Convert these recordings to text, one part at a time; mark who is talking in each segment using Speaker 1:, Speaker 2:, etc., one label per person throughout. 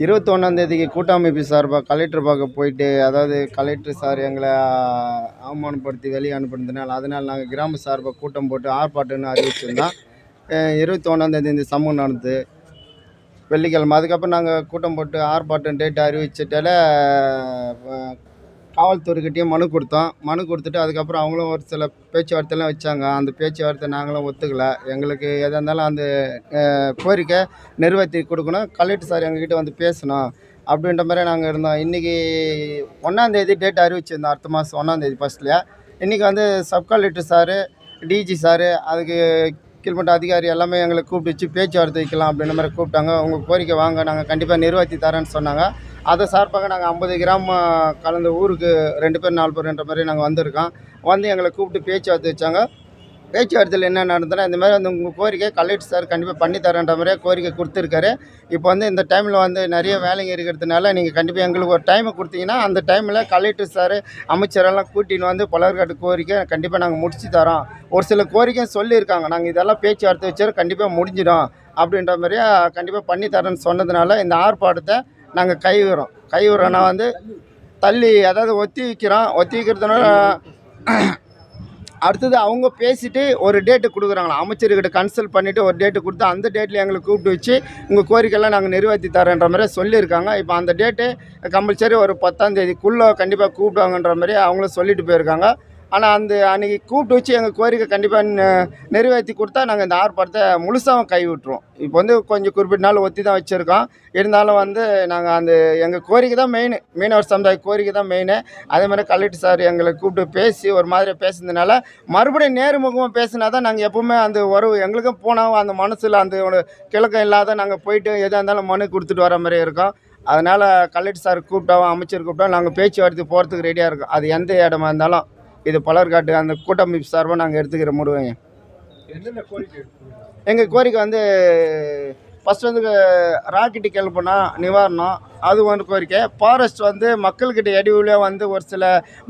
Speaker 1: இருபத்தொன்னாந்தேதிக்கு கூட்டமைப்பு சார்பாக கலெக்டர் பார்க்க போயிட்டு அதாவது கலெக்டர் சார் எங்களை அவமானப்படுத்தி வெளியே அனுப்புனதுனால அதனால் நாங்கள் கிராம சார்பாக கூட்டம் போட்டு ஆர்ப்பாட்டம்னு அறிவிச்சிருந்தோம். இருபத்தொன்னாந்தேதி இந்த சம்பவம் நடந்தது வெள்ளிக்கிழமை. அதுக்கப்புறம் நாங்கள் கூட்டம் போட்டு ஆர்ப்பாட்டம் டேட் அறிவிச்சிட்டால காவல்துறைக்கிட்டேயும் மனு கொடுத்தோம். மனு கொடுத்துட்டு அதுக்கப்புறம் அவங்களும் ஒரு சில பேச்சுவார்த்தைலாம் வச்சாங்க. அந்த பேச்சுவார்த்தை நாங்களும் ஒத்துக்கலை. எங்களுக்கு எதாக இருந்தாலும் அந்த கோரிக்கை நிறைவேற்றி கொடுக்கணும். கலெக்டர் சார் எங்ககிட்ட வந்து பேசணும் அப்படின்ற மாதிரி நாங்கள் இருந்தோம். இன்றைக்கி ஒன்றாந்தேதி டேட் அறிவிச்சிருந்தோம். அடுத்த மாதம் ஒன்றாந்தேதி ஃபஸ்ட்டில் இன்றைக்கி வந்து sub collector sir DG sir அதுக்கு கீழ்மட்ட அதிகாரி எல்லாமே எங்களை கூப்பிட்டு வச்சு பேச்சுவார்த்தை வைக்கலாம் அப்படின்ற மாதிரி கூப்பிட்டாங்க. உங்கள் கோரிக்கை வாங்க. நாங்கள் கண்டிப்பாக நிறைவேற்றி தரேன்னு சொன்னாங்க. அதை சார்பாக நாங்கள் ஐம்பது கிராம் கலந்த ஊருக்கு ரெண்டு பேர் நாலு பேருன்ற மாதிரி நாங்கள் வந்திருக்கோம். வந்து எங்களை கூப்பிட்டு பேச்சுவார்த்தை வச்சாங்க. பேச்சுவார்த்தையில் என்ன நடந்ததுன்னா இந்த மாதிரி வந்து உங்கள் கோரிக்கை கலெக்டர் சார் கண்டிப்பாக பண்ணி தரேன்ற மாதிரியே கோரிக்கை கொடுத்துருக்காரு. இப்போ வந்து இந்த டைமில் வந்து நிறைய வேலைங்க இருக்கிறதுனால நீங்கள் கண்டிப்பாக எங்களுக்கு ஒரு டைமை கொடுத்தீங்கன்னா அந்த டைமில் கலெக்டர் சார் அமைச்சரெல்லாம் கூட்டின்னு வந்து பலர்காட்டு கோரிக்கை கண்டிப்பாக நாங்கள் முடிச்சு தரோம். ஒரு சில கோரிக்கையும் சொல்லியிருக்காங்க. நாங்கள் இதெல்லாம் பேச்சுவார்த்தை வச்சாரு கண்டிப்பாக முடிஞ்சிடும். அப்படின்ற மாதிரியே கண்டிப்பாக பண்ணி தரேன்னு சொன்னதுனால இந்த ஆர்ப்பாட்டத்தை நாங்கள் கைவிடுறோம். கைவிடுறோன்னா வந்து தள்ளி அதாவது ஒத்தி வைக்கிறோம். ஒத்தி வைக்கிறதுனால அடுத்தது அவங்க பேசிவிட்டு ஒரு டேட்டு கொடுக்குறாங்களா. அமைச்சர்கிட்ட கன்சல்ட் பண்ணிவிட்டு ஒரு டேட்டு கொடுத்து அந்த டேட்டில் எங்களை கூப்பிட்டு வச்சு உங்கள் கோரிக்கைலாம் நாங்கள் நிறைவேற்றி தரேன்ற மாதிரி சொல்லியிருக்காங்க. இப்போ அந்த டேட்டு கம்பல்சரி ஒரு பத்தாம் தேதிக்குள்ளே கண்டிப்பாக கூப்பிடுவாங்கன்ற மாதிரி அவங்களும் சொல்லிட்டு போயிருக்காங்க. ஆனால் அந்த அன்றைக்கி கூப்பிட்டு வச்சு எங்கள் கோரிக்கை கண்டிப்பாக நிறைவேற்றி கொடுத்தா நாங்கள் இந்த ஆர்ப்பாட்டத்தை முழுசாக கை விட்டுருவோம் இப்போ வந்து கொஞ்சம் குறிப்பிட்ட நாள் ஒத்தி தான் வச்சுருக்கோம். இருந்தாலும் வந்து நாங்கள் அந்த எங்கள் கோரிக்கை தான் மெயின் மீனவர் சமுதாய கோரிக்கை தான் மெயினு அதே மாதிரி கலெக்டர் சார் எங்களை கூப்பிட்டு பேசி ஒரு மாதிரி பேசுனதுனால மறுபடியும் நேர்முகமாக பேசினா தான் நாங்கள் எப்போவுமே அந்த உறவு எங்களுக்கும் போனால் அந்த மனசில் அந்த ஒரு கிழக்கம் இல்லாத நாங்கள் போயிட்டு எதாக இருந்தாலும் மனு கொடுத்துட்டு வர மாதிரி இருக்கோம். அதனால் கலெக்டர் சார் கூப்பிட்டாவும் அமைச்சர் கூப்பிட்டா நாங்கள் பேச்சுவார்த்தை போகிறதுக்கு ரெடியாக இருக்கோம். அது எந்த இடமா இருந்தாலும். இது பலர்காட்டு அந்த கூட்டமைப்பு சார்பாக நாங்கள் எடுத்துக்கிற முடிவுங்க. எங்கள் கோரிக்கை வந்து ஃபஸ்ட் வந்து ராக்கெட்டு கிளப்புனா நிவாரணம். அது ஒரு கோரிக்கை. ஃபாரஸ்ட் வந்து மக்கள்கிட்ட இடையூலே வந்து ஒரு சில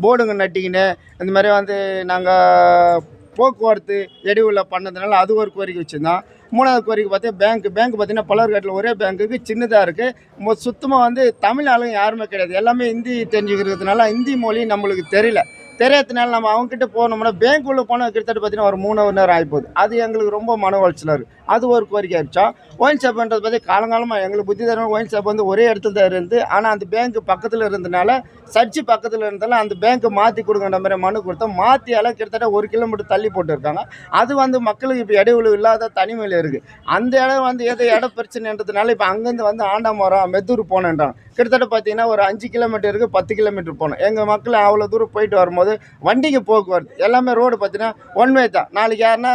Speaker 1: போர்டுங்க நட்டிக்கின்னு இந்த மாதிரி வந்து நாங்கள் போக்குவரத்து இடையூல பண்ணதுனால அது ஒரு கோரிக்கை வச்சுருந்தோம். மூணாவது கோரிக்கை பார்த்தா பேங்க் பேங்க் பார்த்தீங்கன்னா பலர்காட்டில் ஒரே பேங்க்குக்கு சின்னதாக இருக்குது சுத்தமாக வந்து தமிழ் ஆளுங்க யாருமே கிடையாது. எல்லாமே ஹிந்தி தெரிஞ்சுக்கிறதுனால ஹிந்தி மொழி நம்மளுக்கு தெரியல. தெரியாததுனால நம்ம அவங்ககிட்ட போனோம்னா பேங்க் உள்ள போனால் கிட்டத்தட்ட பார்த்தீங்கன்னா ஒரு மூணு மணி நேரம் ஆகிப்போகுது அது எங்களுக்கு ரொம்ப மன உளைச்சலாக இருக்குது அது ஒரு கோரிக்கை ஆயிடுச்சோம் ஒயின் ஷாப்ன்றது பற்றி காலங்காலமாக எங்களுக்கு புத்தி தரணும். ஒயின் ஷாப் வந்து ஒரே இடத்துல தான் இருந்து ஆனால் அந்த பேங்க் பக்கத்தில் இருந்தனால சர்ச்சு பக்கத்தில் இருந்தாலும் அந்த பேங்க்கு மாற்றி கொடுங்கன்ற மாதிரி மனு கொடுத்தோம் மாற்றியால கிட்டத்தட்ட ஒரு கிலோமீட்டர் தள்ளி போட்டுருக்காங்க. அது வந்து மக்களுக்கு இப்போ இடைவெளி இல்லாத தனிமையில் இருக்குது அந்த இடம் வந்து ஏதோ இட பிரச்சனைன்றதுனால இப்போ அங்கேருந்து வந்து ஆண்டாமரம் மெத்தூர் போனேன்றாங்க கிட்டத்தட்ட பார்த்தீங்கன்னா ஒரு அஞ்சு கிலோமீட்டருக்கு பத்து கிலோமீட்டர் போகணும் எங்கள் மக்கள் அவ்வளோ தூரம் போயிட்டு வரும்போது வண்டிக்கு போக்குவரத்து எல்லாமே ரோடு பார்த்தீங்கன்னா ஒன் வே தான். நாளைக்கு யாருன்னா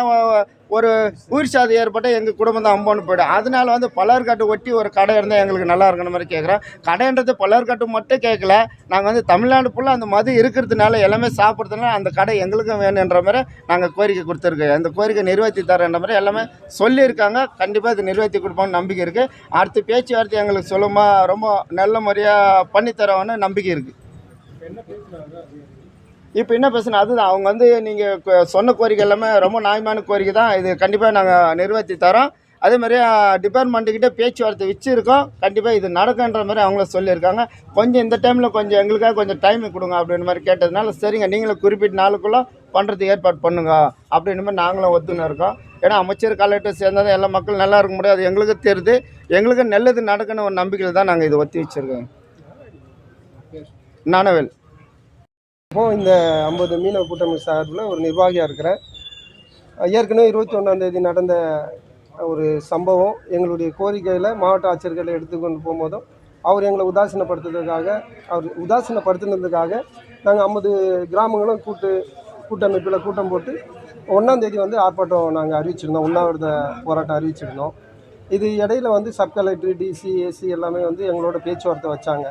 Speaker 1: ஒரு உயிர் சாதி ஏற்பட்டால் எங்கள் குடும்பம் தான் அம்போன்னு போய்டும். அதனால வந்து பலர்காட்டு ஒட்டி ஒரு கடை இருந்தால் எங்களுக்கு நல்லா இருக்கணும் மாதிரி கேட்குறோம் கடைன்றது பலர்காட்டு மட்டும் கேட்கல நாங்கள் வந்து தமிழ்நாடு ஃபுல்லாக அந்த மது இருக்கிறதுனால எல்லாமே சாப்பிட்றதுனால அந்த கடை எங்களுக்கும் வேணுன்ற மாதிரி நாங்கள் கோரிக்கை கொடுத்துருக்கோம். அந்த கோரிக்கை நிறுவத்தி தரேன்ற மாதிரி எல்லாமே சொல்லியிருக்காங்க. கண்டிப்பாக இது நிறைவேற்றி கொடுப்போம்னு நம்பிக்கை இருக்குது அடுத்து பேச்சுவார்த்தை எங்களுக்கு சொல்லுமா ரொம்ப நல்ல முறையாக பண்ணித்தரோன்னு நம்பிக்கை இருக்குது
Speaker 2: என்ன
Speaker 1: இப்போ என்ன பிரச்சனை? அதுதான். அவங்க வந்து நீங்கள் சொன்ன கோரிக்கை எல்லாமே ரொம்ப நியாயமான கோரிக்கை தான். இது கண்டிப்பாக நாங்கள் நிறுவத்தி தரோம். அதே மாதிரி டிபார்ட்மெண்ட்டுக்கிட்ட பேச்சுவார்த்தை வச்சுருக்கோம். கண்டிப்பாக இது நடக்குன்ற மாதிரி அவங்கள சொல்லியிருக்காங்க. கொஞ்சம் இந்த டைமில் கொஞ்சம் எங்களுக்காக கொஞ்சம் டைம் கொடுங்க அப்படின்ற மாதிரி கேட்டதுனால சரிங்க நீங்களும் குறிப்பிட்ட நாளுக்குள்ளே பண்ணுறதுக்கு ஏற்பாடு பண்ணுங்க அப்படின்ற மாதிரி நாங்களும் ஒத்துன்னு இருக்கோம். ஏன்னா அமைச்சர் கலெக்டர் சேர்ந்தால் எல்லா மக்களும் நல்லா இருக்க முடியாது எங்களுக்கு தெரியுது. எங்களுக்கு நல்லது நடக்குன்னு ஒரு நம்பிக்கையில் தான் நாங்கள் இதை ஒத்தி வச்சுருக்கோம். நானவேல்.
Speaker 3: இப்போ இந்த ஐம்பது மீனவ கூட்டமைப்பு சார்பில் ஒரு நிர்வாகியாக இருக்கிறேன். ஏற்கனவே இருபத்தி ஒன்றாந்தேதி நடந்த ஒரு சம்பவம் எங்களுடைய கோரிக்கையில் மாவட்ட ஆட்சியர்களை எடுத்துக்கொண்டு போகும்போதும் அவர் எங்களை உதாசீனப்படுத்துறதுக்காக அவர் உதாசீனப்படுத்தினதுக்காக நாங்கள் ஐம்பது கிராமங்களும் கூட்டு கூட்டமைப்பில் கூட்டம் போட்டு ஒன்றாந்தேதி வந்து ஆர்ப்பாட்டம் நாங்கள் அறிவிச்சிருந்தோம். உண்ணாவிரத போராட்டம் அறிவிச்சிருந்தோம். இது இடையில வந்து சப் கலெக்டர் டிசி ஏசி எல்லாமே வந்து எங்களோட பேச்சுவார்த்தை வச்சாங்க.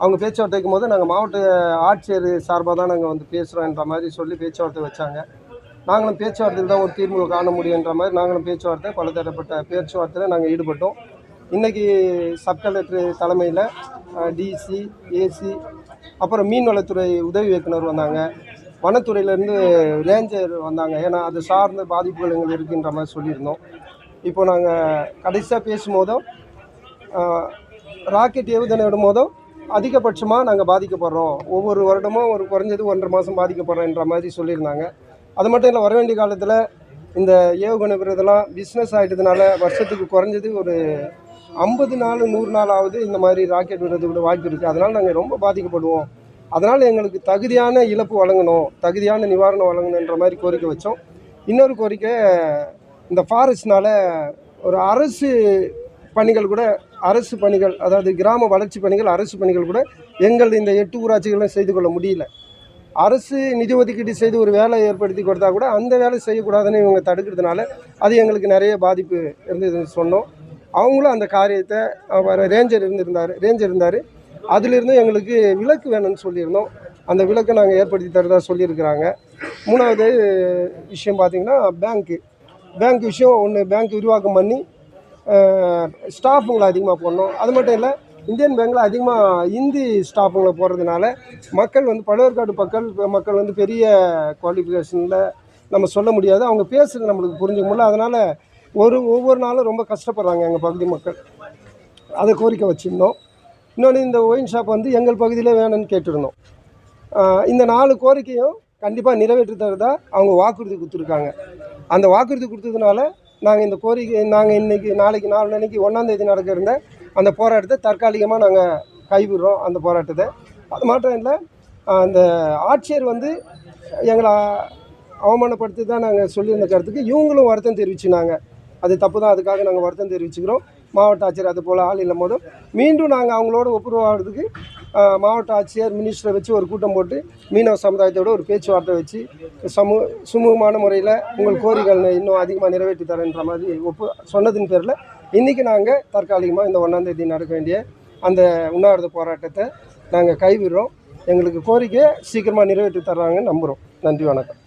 Speaker 3: அவங்க பேச்சுவார்த்தை வைக்கும் போது நாங்கள் மாவட்ட ஆட்சியர் சார்பாக தான் நாங்கள் வந்து பேசுகிறோன்ற மாதிரி சொல்லி பேச்சுவார்த்தை வச்சாங்க. நாங்களும் பேச்சுவார்த்தையில் தான் ஒரு தீர்வு காண முடியுன்ற மாதிரி நாங்களும் பேச்சுவார்த்தை பல தரப்பட்ட பேச்சுவார்த்தையில் நாங்கள் ஈடுபட்டோம். இன்றைக்கி சப் கலெக்டர் தலைமையில் டிசி ஏசி அப்புறம் மீன்வளத்துறை உதவி இயக்குனர் வந்தாங்க. வனத்துறையிலேருந்து ரேஞ்சர் வந்தாங்க. ஏன்னா அது சார்ந்த பாதிப்புகள் எங்களுக்கு இருக்குன்ற மாதிரி சொல்லியிருந்தோம். இப்போ நாங்கள் கடைசியாக பேசும்போதும் ராக்கெட் ஏவுதனை விடும் போதும் அதிகபட்சமாக நாங்கள் பாதிக்கப்படுறோம். ஒவ்வொரு வருடமும் ஒரு குறைஞ்சது ஒன்றரை மாதம் பாதிக்கப்படுறோன்ற மாதிரி சொல்லியிருந்தாங்க. அது மட்டும் இல்லை வர வேண்டிய காலத்தில் இந்த ஏவுகணை விடுறதெல்லாம் பிஸ்னஸ் ஆகிட்டதுனால வருஷத்துக்கு குறைஞ்சது ஒரு ஐம்பது நாள் நூறு நாள் ஆகுது இந்த மாதிரி ராக்கெட் விடுறதுக்கு கூட வாய்ப்பு இருக்குது அதனால் நாங்கள் ரொம்ப பாதிக்கப்படுவோம். அதனால் எங்களுக்கு தகுதியான இழப்பு வழங்கணும் தகுதியான நிவாரணம் வழங்கணுன்ற மாதிரி கோரிக்கை வச்சோம். இன்னொரு கோரிக்கை இந்த ஃபாரஸ்ட்னால் ஒரு அரசு பணிகள் கூட அரசு பணிகள் அதாவது கிராம வளர்ச்சி பணிகள் அரசு பணிகள் கூட எங்கள் இந்த எட்டு ஊராட்சிகளும் செய்து கொள்ள முடியல. அரசு நிதி ஒதுக்கீடு செய்து ஒரு வேலை ஏற்படுத்தி கொடுத்தா கூட அந்த வேலை செய்யக்கூடாதுன்னு இவங்க தடுக்கிறதுனால அது எங்களுக்கு நிறைய பாதிப்பு இருந்ததுன்னு சொன்னோம். அவங்களும் அந்த காரியத்தை ரேஞ்சர் இருந்திருந்தார் ரேஞ்சர் இருந்தார். அதிலிருந்து எங்களுக்கு விலக்கு வேணும்னு சொல்லியிருந்தோம். அந்த விளக்கை நாங்கள் ஏற்படுத்தி தரதாக சொல்லியிருக்கிறாங்க. மூணாவது விஷயம் பார்த்திங்கன்னா பேங்க்கு பேங்க் விஷயம் ஒன்று பேங்க் விரிவாக்கம் பண்ணி ஸ்டாஃபுங்களை அதிகமாக போடணும். அது மட்டும் இல்லை இந்தியன் பேங்கில் அதிகமாக இந்தி ஸ்டாஃபுங்களை போடுறதுனால மக்கள் வந்து பழவேற்காடு மக்கள் மக்கள் வந்து பெரிய குவாலிஃபிகேஷனில் நம்ம சொல்ல முடியாது. அவங்க பேசுறது நம்மளுக்கு புரிஞ்சுக்க முடியல. அதனால் ஒரு ஒவ்வொரு நாளும் ரொம்ப கஷ்டப்படுறாங்க எங்கள் பகுதி மக்கள். அதை கோரிக்கை வச்சுருந்தோம். இன்னொன்று இந்த ஒயின் ஷாப் வந்து எங்கள் பகுதியிலே வேணும்னு கேட்டிருந்தோம். இந்த நாலு கோரிக்கையும் கண்டிப்பாக நிறைவேற்றி தரதா அவங்க வாக்குறுதி கொடுத்துருக்காங்க. அந்த வாக்குறுதி கொடுத்ததுனால நாங்கள் இந்த கோரிக்கை நாங்கள் இன்றைக்கி நாளைக்கு நாலு நாளைக்கு ஒன்றாந்தேதி நடக்க இருந்த அந்த போராட்டத்தை தற்காலிகமாக நாங்கள் கைவிடுறோம் அந்த போராட்டத்தை. அது மாற்றம் இல்லை அந்த ஆட்சியர் வந்து எங்களை அவமானப்படுத்தி தான் நாங்கள் சொல்லியிருந்த கருத்துக்கு இவங்களும் வருத்தம் தெரிவிச்சுனாங்க. அது தப்பு தான் அதுக்காக நாங்கள் வருத்தம் தெரிவிச்சுக்கிறோம். மாவட்ட ஆட்சியர் அது போல் ஆள் இல்லை போதும் மீண்டும் நாங்கள் அவங்களோட ஒப்புரவாகிறதுக்கு மாவட்ட ஆட்சியர் மினிஸ்டரை வச்சு ஒரு கூட்டம் போட்டு மீனவ சமுதாயத்தோட ஒரு பேச்சுவார்த்தை வச்சு சமூ சுமூகமான முறையில் உங்கள் கோரிக்கைகளை இன்னும் அதிகமாக நிறைவேற்றி தரேன்ற மாதிரி ஒப்பு சொன்னதின் பேரில் இன்றைக்கி நாங்கள் தற்காலிகமாக இந்த ஒன்றாந்தேதி நடக்க வேண்டிய அந்த உண்ணாவிரத போராட்டத்தை நாங்கள் கைவிடுறோம். எங்களுக்கு கோரிக்கையை சீக்கிரமாக நிறைவேற்றி தர்றாங்கன்னு நம்புகிறோம் நன்றி வணக்கம்.